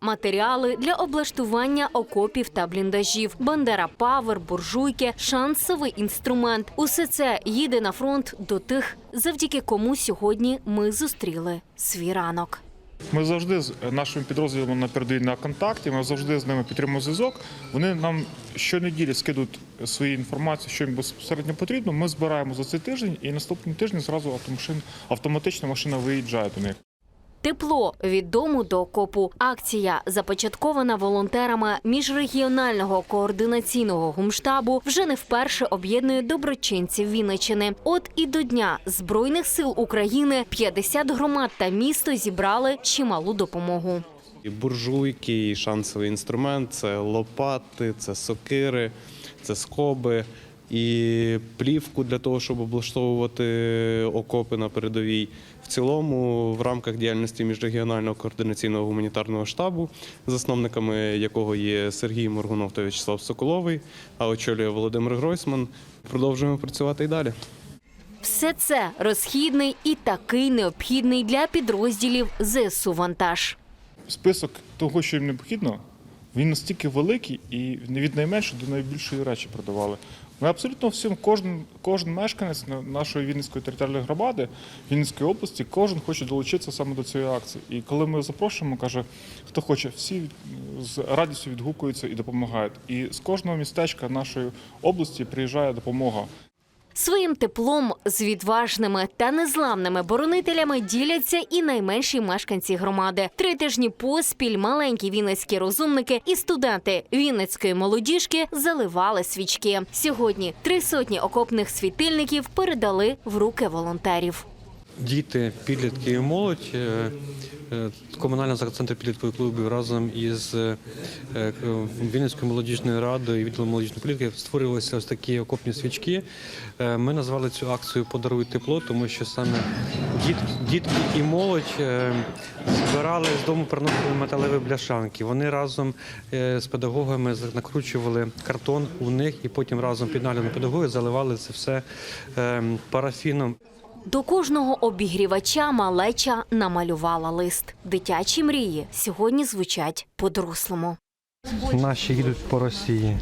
матеріали для облаштування окопів та бліндажів, бандера павер, буржуйки, шансовий інструмент. Усе це їде на фронт до тих, завдяки кому сьогодні ми зустріли свій ранок. Ми завжди з нашими підрозділами на на контакті. Ми завжди з ними підтримуємо зв'язок. Вони нам щонеділі скидують свою інформацію, що їм безпосередньо потрібно. Ми збираємо за цей тиждень, і наступний тиждень зразу автомашин, автоматично машина виїжджає до них. Тепло від дому до окопу. Акція, започаткована волонтерами міжрегіонального координаційного гумштабу, вже не вперше об'єднує доброчинців Вінничини. От і до Дня Збройних сил України 50 громад та місто зібрали чималу допомогу. І буржуйки, і шансовий інструмент, це лопати, це сокири, це скоби, і плівку для того, щоб облаштовувати окопи на передовій. В цілому, в рамках діяльності міжрегіонального координаційного гуманітарного штабу, засновниками якого є Сергій Моргунов та В'ячеслав Соколовий, а очолює Володимир Гройсман, продовжуємо працювати і далі. Все це розхідний і такий необхідний для підрозділів ЗСУ вантаж. Список того, що їм необхідно, він настільки великий і від найменшої до найбільшої речі продавали. Ми абсолютно всім, кожен, кожен мешканець на- нашої Вінницької територіальної громади, Вінницької області, кожен хоче долучитися саме до цієї акції. І коли ми запрошуємо, каже, хто хоче, всі з радістю відгукуються і допомагають. І з кожного містечка нашої області приїжджає допомога. Своїм теплом з відважними та незламними боронителями діляться і найменші мешканці громади. Три тижні поспіль маленькі вінницькі розумники і студенти Вінницької молодіжки заливали свічки. Сьогодні три сотні окопних світильників передали в руки волонтерів. Діти, підлітки і молодь. е, е, Комунальний центр підліткових клубів разом із е, Вінницькою молодіжною радою і відділом молодіжної політики створювалися ось такі окопні свічки. Ми назвали цю акцію Подаруй тепло, тому що саме дітки і молодь збирали з дому приносили металеві бляшанки. Вони разом з педагогами накручували картон у них і потім разом під наглядом педагогів заливали це все парафіном. До кожного обігрівача малеча намалювала лист. Дитячі мрії сьогодні звучать по-дорослому. Наші їдуть по Росії.